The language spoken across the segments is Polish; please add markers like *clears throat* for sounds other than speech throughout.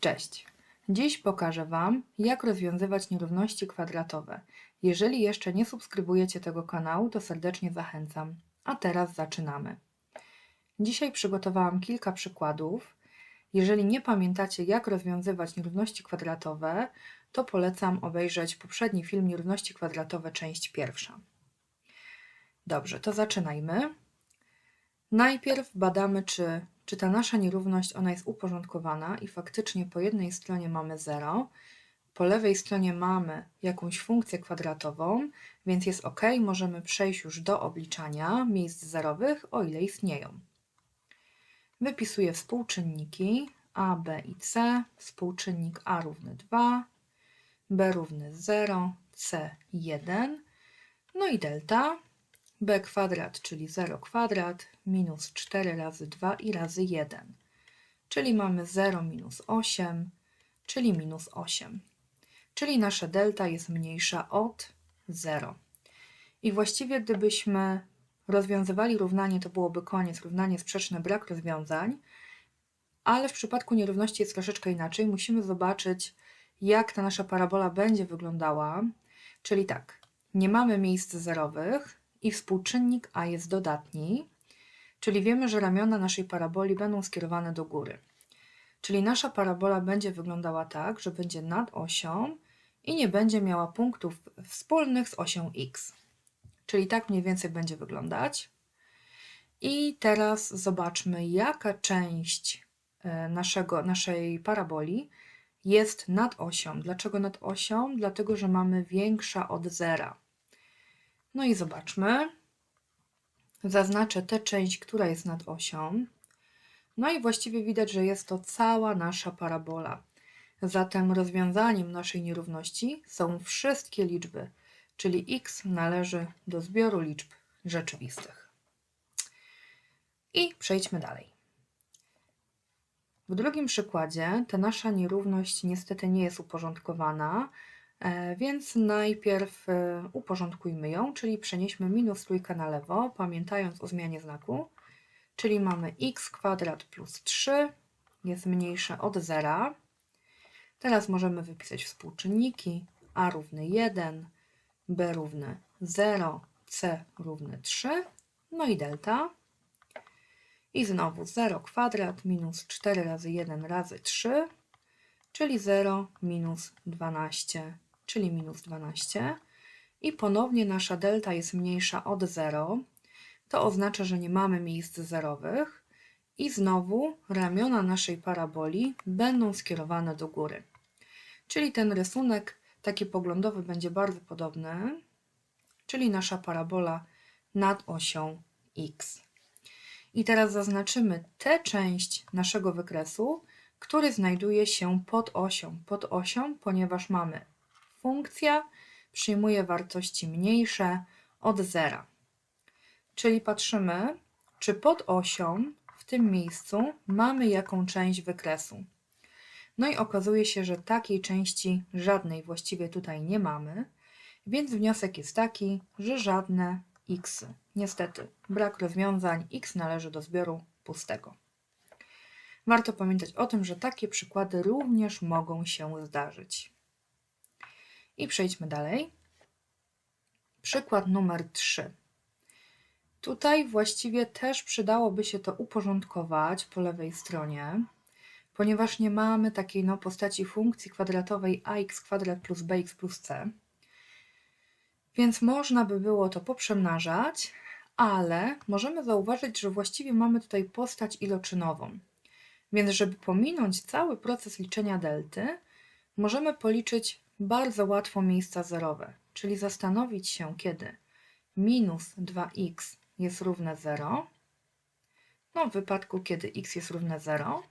Cześć! Dziś pokażę Wam, jak rozwiązywać nierówności kwadratowe. Jeżeli jeszcze nie subskrybujecie tego kanału, to serdecznie zachęcam. A teraz zaczynamy. Dzisiaj przygotowałam kilka przykładów. Jeżeli nie pamiętacie, jak rozwiązywać nierówności kwadratowe, to polecam obejrzeć poprzedni film Nierówności kwadratowe, część pierwsza. Dobrze, to zaczynajmy. Najpierw badamy, czy, czy ta nasza nierówność ona jest uporządkowana i faktycznie po jednej stronie mamy 0, po lewej stronie mamy jakąś funkcję kwadratową, więc jest ok, możemy przejść już do obliczania miejsc zerowych, o ile istnieją. Wypisuję współczynniki a, b i c. Współczynnik a równy 2, b równy 0, c 1, no i delta b kwadrat, czyli 0 kwadrat, minus 4 razy 2 i razy 1. Czyli mamy 0 minus 8, czyli minus 8. Czyli nasza delta jest mniejsza od 0. I właściwie gdybyśmy rozwiązywali równanie, to byłoby koniec, równanie sprzeczne, brak rozwiązań, ale w przypadku nierówności jest troszeczkę inaczej. Musimy zobaczyć, jak ta nasza parabola będzie wyglądała. Czyli tak, nie mamy miejsc zerowych, i współczynnik a jest dodatni, czyli wiemy, że ramiona naszej paraboli będą skierowane do góry. Czyli nasza parabola będzie wyglądała tak, że będzie nad osią i nie będzie miała punktów wspólnych z osią x. Czyli tak mniej więcej będzie wyglądać. I teraz zobaczmy, jaka część e, naszego, naszej paraboli jest nad osią. Dlaczego nad osią? Dlatego, że mamy większa od zera. No i zobaczmy. Zaznaczę tę część, która jest nad osią. No i właściwie widać, że jest to cała nasza parabola. Zatem rozwiązaniem naszej nierówności są wszystkie liczby, czyli x należy do zbioru liczb rzeczywistych. I przejdźmy dalej. W drugim przykładzie ta nasza nierówność niestety nie jest uporządkowana, więc najpierw e, uporządkujmy ją, czyli przenieśmy minus trójkę na lewo, pamiętając o zmianie znaku. Czyli mamy x kwadrat plus 3 jest mniejsze od zera. Teraz możemy wypisać współczynniki a równy 1, b równy 0, c równy 3, no i delta. I znowu 0 kwadrat minus 4 razy 1 razy 3, czyli 0 minus 12 czyli minus 12 i ponownie nasza delta jest mniejsza od 0, to oznacza, że nie mamy miejsc zerowych i znowu ramiona naszej paraboli będą skierowane do góry. Czyli ten rysunek taki poglądowy będzie bardzo podobny, czyli nasza parabola nad osią x. I teraz zaznaczymy tę część naszego wykresu, który znajduje się pod osią. Pod osią, ponieważ mamy funkcja przyjmuje wartości mniejsze od zera. Czyli patrzymy, czy pod osią w tym miejscu mamy jaką część wykresu. No i okazuje się, że takiej części żadnej właściwie tutaj nie mamy, więc wniosek jest taki, że żadne x. Niestety, brak rozwiązań, x należy do zbioru pustego. Warto pamiętać o tym, że takie przykłady również mogą się zdarzyć. I przejdźmy dalej. Przykład numer 3. Tutaj właściwie też przydałoby się to uporządkować po lewej stronie, ponieważ nie mamy takiej no, postaci funkcji kwadratowej ax kwadrat plus bx plus c. Więc można by było to poprzemnażać, ale możemy zauważyć, że właściwie mamy tutaj postać iloczynową. Więc żeby pominąć cały proces liczenia delty, możemy policzyć bardzo łatwo miejsca zerowe, czyli zastanowić się, kiedy minus 2x jest równe 0, no w wypadku, kiedy x jest równe 0,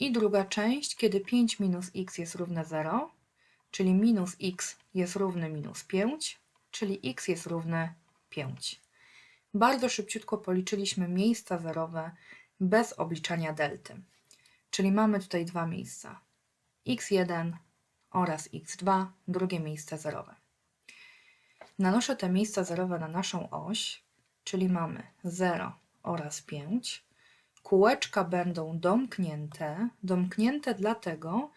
i druga część, kiedy 5 minus x jest równe 0, czyli minus x jest równy minus 5, czyli x jest równe 5. Bardzo szybciutko policzyliśmy miejsca zerowe bez obliczania delty. Czyli mamy tutaj dwa miejsca. x1 oraz x2, drugie miejsce zerowe. Nanoszę te miejsca zerowe na naszą oś, czyli mamy 0 oraz 5, Kółeczka będą domknięte. Domknięte dlatego,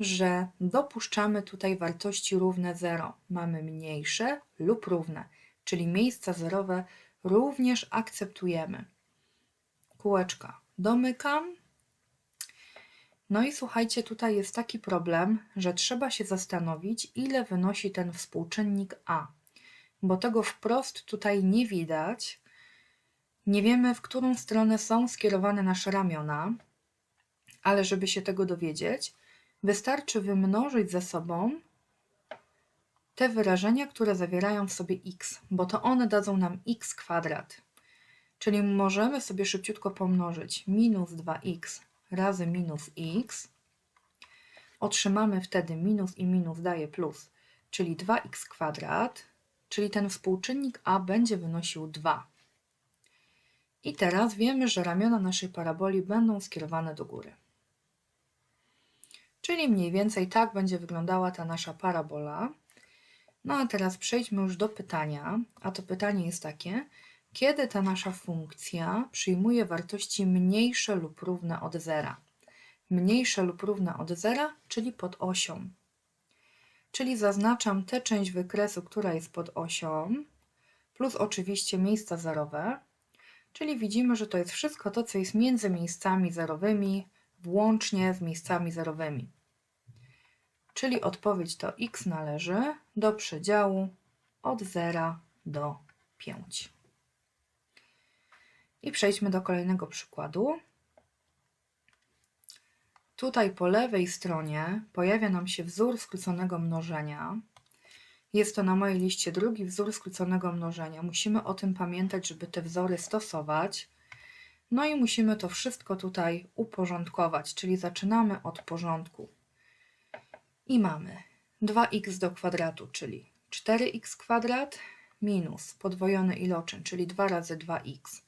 że dopuszczamy tutaj wartości równe 0. Mamy mniejsze lub równe, czyli miejsca zerowe również akceptujemy. Kółeczka domykam. No i słuchajcie, tutaj jest taki problem, że trzeba się zastanowić, ile wynosi ten współczynnik a, bo tego wprost tutaj nie widać. Nie wiemy, w którą stronę są skierowane nasze ramiona, ale żeby się tego dowiedzieć, wystarczy wymnożyć ze sobą te wyrażenia, które zawierają w sobie x, bo to one dadzą nam x kwadrat. Czyli możemy sobie szybciutko pomnożyć minus 2x razy minus x. Otrzymamy wtedy minus i minus daje plus, czyli 2x kwadrat, czyli ten współczynnik a będzie wynosił 2. I teraz wiemy, że ramiona naszej paraboli będą skierowane do góry. Czyli mniej więcej tak będzie wyglądała ta nasza parabola. No a teraz przejdźmy już do pytania, a to pytanie jest takie, kiedy ta nasza funkcja przyjmuje wartości mniejsze lub równe od zera. Mniejsze lub równe od zera, czyli pod osią. Czyli zaznaczam tę część wykresu, która jest pod osią, plus oczywiście miejsca zerowe, czyli widzimy, że to jest wszystko to, co jest między miejscami zerowymi, włącznie z miejscami zerowymi. Czyli odpowiedź to x należy do przedziału od 0 do 5. I przejdźmy do kolejnego przykładu. Tutaj po lewej stronie pojawia nam się wzór skróconego mnożenia. Jest to na mojej liście drugi wzór skróconego mnożenia. Musimy o tym pamiętać, żeby te wzory stosować. No i musimy to wszystko tutaj uporządkować, czyli zaczynamy od porządku. I mamy 2x do kwadratu, czyli 4x kwadrat minus podwojony iloczyn, czyli 2 razy 2x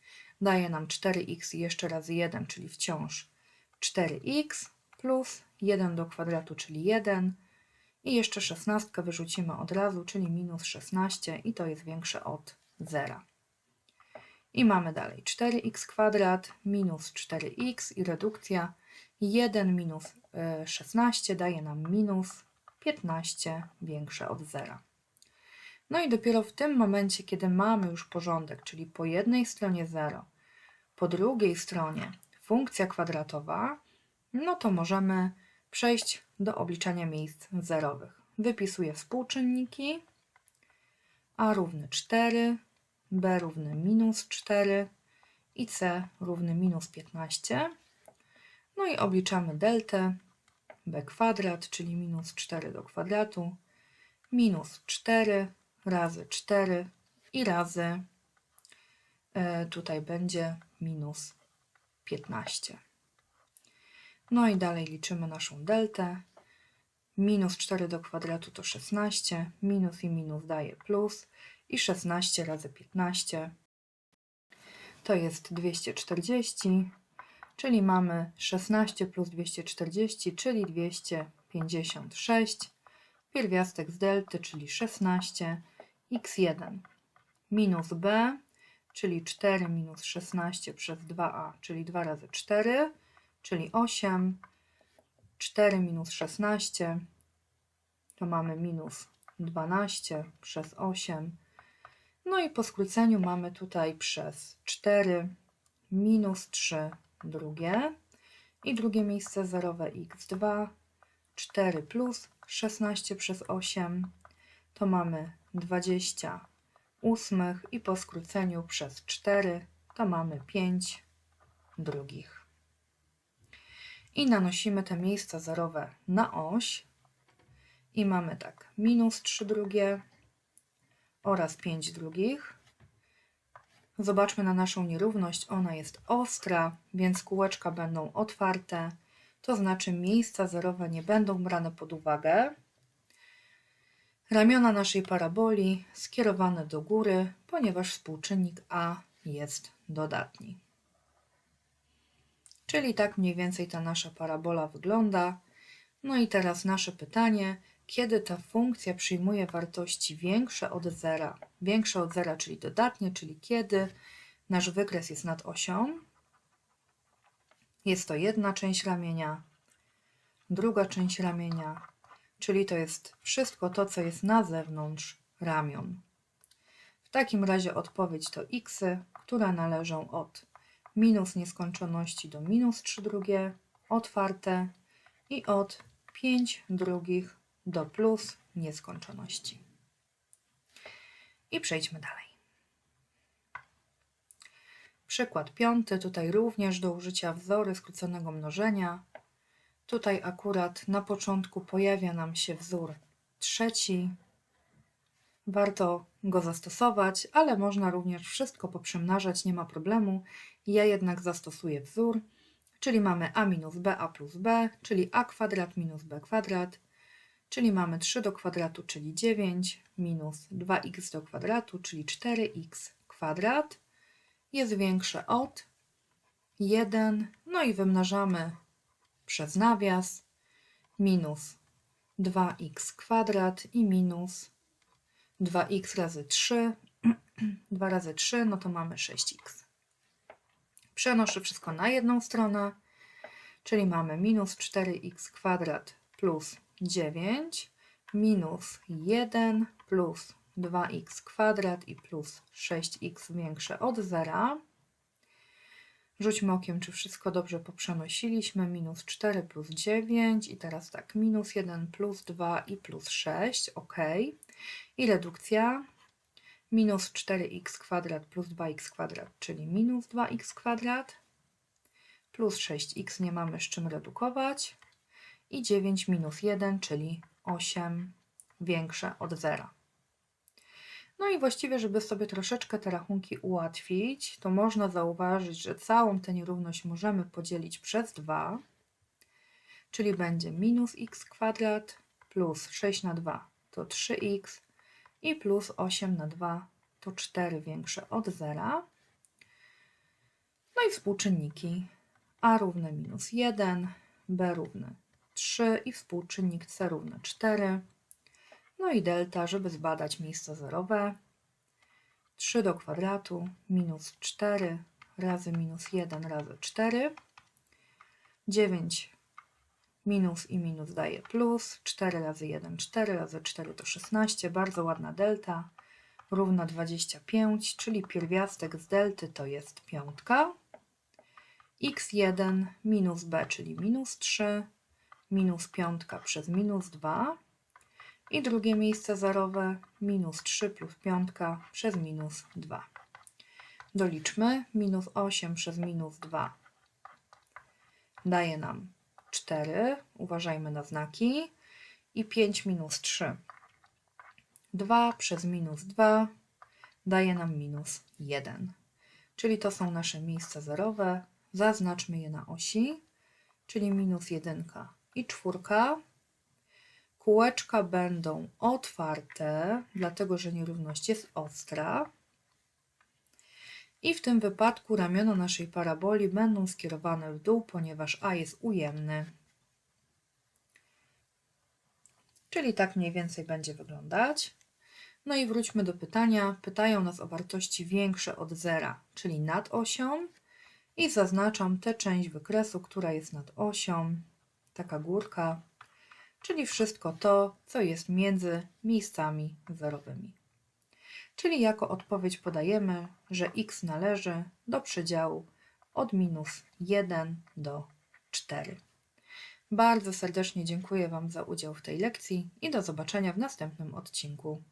daje nam 4x i jeszcze razy 1, czyli wciąż 4x plus 1 do kwadratu, czyli 1 i jeszcze 16 wyrzucimy od razu, czyli minus 16 i to jest większe od 0. I mamy dalej 4x kwadrat minus 4x i redukcja 1 minus 16 e, daje nam minus 15 większe od 0. No i dopiero w tym momencie, kiedy mamy już porządek, czyli po jednej stronie 0, po drugiej stronie funkcja kwadratowa, no to możemy przejść do obliczania miejsc zerowych. Wypisuję współczynniki a równy 4, b równy minus 4 i c równy minus 15. No i obliczamy deltę b kwadrat, czyli minus 4 do kwadratu, minus 4 razy 4 i razy tutaj będzie minus 15. No i dalej liczymy naszą deltę. Minus 4 do kwadratu to 16, minus i minus daje plus i 16 razy 15 to jest 240, czyli mamy 16 plus 240, czyli 256. Pierwiastek z delty, czyli 16, x1 minus b, czyli 4 minus 16 przez 2a, czyli 2 razy 4, czyli 8. 4 minus 16 to mamy minus 12 przez 8. No i po skróceniu mamy tutaj przez 4 minus 3 drugie i drugie miejsce zerowe x2, 4 plus 16 przez 8 to mamy 20 ósmych i po skróceniu przez 4 to mamy 5 drugich. I nanosimy te miejsca zerowe na oś i mamy tak minus 3 drugie oraz 5 drugich. Zobaczmy na naszą nierówność. Ona jest ostra, więc kółeczka będą otwarte. To znaczy miejsca zerowe nie będą brane pod uwagę. Ramiona naszej paraboli skierowane do góry, ponieważ współczynnik a jest dodatni. Czyli tak mniej więcej ta nasza parabola wygląda. No i teraz nasze pytanie, kiedy ta funkcja przyjmuje wartości większe od zera, większe od zera, czyli dodatnie, czyli kiedy nasz wykres jest nad osią. Jest to jedna część ramienia, druga część ramienia, czyli to jest wszystko to, co jest na zewnątrz ramion. W takim razie odpowiedź to x, które należą od minus nieskończoności do minus 3 drugie, otwarte i od 5 drugich do plus nieskończoności. I przejdźmy dalej. Przykład piąty, tutaj również do użycia wzory skróconego mnożenia. Tutaj akurat na początku pojawia nam się wzór trzeci. Warto go zastosować, ale można również wszystko poprzemnażać, nie ma problemu. Ja jednak zastosuję wzór, czyli mamy a minus b, a plus b, czyli a kwadrat minus b kwadrat, czyli mamy 3 do kwadratu, czyli 9, minus 2x do kwadratu, czyli 4x kwadrat jest większe od 1, no i wymnażamy przez nawias minus 2x kwadrat i minus 2x razy 3, 2 *clears throat* razy 3, no to mamy 6x. Przenoszę wszystko na jedną stronę, czyli mamy minus 4x kwadrat plus 9 minus 1 plus 2x kwadrat i plus 6x większe od zera. Rzućmy okiem, czy wszystko dobrze poprzenosiliśmy. Minus 4 plus 9 i teraz tak, minus 1 plus 2 i plus 6, ok. I redukcja minus 4x kwadrat plus 2x kwadrat, czyli minus 2x kwadrat plus 6x nie mamy z czym redukować i 9 minus 1, czyli 8 większe od zera. No i właściwie, żeby sobie troszeczkę te rachunki ułatwić, to można zauważyć, że całą tę nierówność możemy podzielić przez 2, czyli będzie minus x kwadrat plus 6 na 2 to 3x i plus 8 na 2 to 4 większe od zera. No i współczynniki a równe minus 1, b równe 3 i współczynnik c równe 4. No i delta, żeby zbadać miejsce zerowe. 3 do kwadratu minus 4 razy minus 1 razy 4. 9 minus i minus daje plus. 4 razy 1 4 razy 4 to 16. Bardzo ładna delta. Równa 25, czyli pierwiastek z delty to jest piątka. x1 minus b, czyli minus 3 minus piątka przez minus 2 i drugie miejsce zerowe minus 3 plus piątka przez minus 2. Doliczmy minus 8 przez minus 2 daje nam 4, uważajmy na znaki i 5 minus 3. 2 przez minus 2 daje nam minus 1. Czyli to są nasze miejsca zerowe. Zaznaczmy je na osi, czyli minus 1 i czwórka. Kółeczka będą otwarte, dlatego że nierówność jest ostra. I w tym wypadku ramiona naszej paraboli będą skierowane w dół, ponieważ A jest ujemny. Czyli tak mniej więcej będzie wyglądać. No i wróćmy do pytania. Pytają nas o wartości większe od zera, czyli nad osią. I zaznaczam tę część wykresu, która jest nad osią taka górka, czyli wszystko to, co jest między miejscami zerowymi. Czyli jako odpowiedź podajemy, że x należy do przedziału od minus 1 do 4. Bardzo serdecznie dziękuję Wam za udział w tej lekcji i do zobaczenia w następnym odcinku.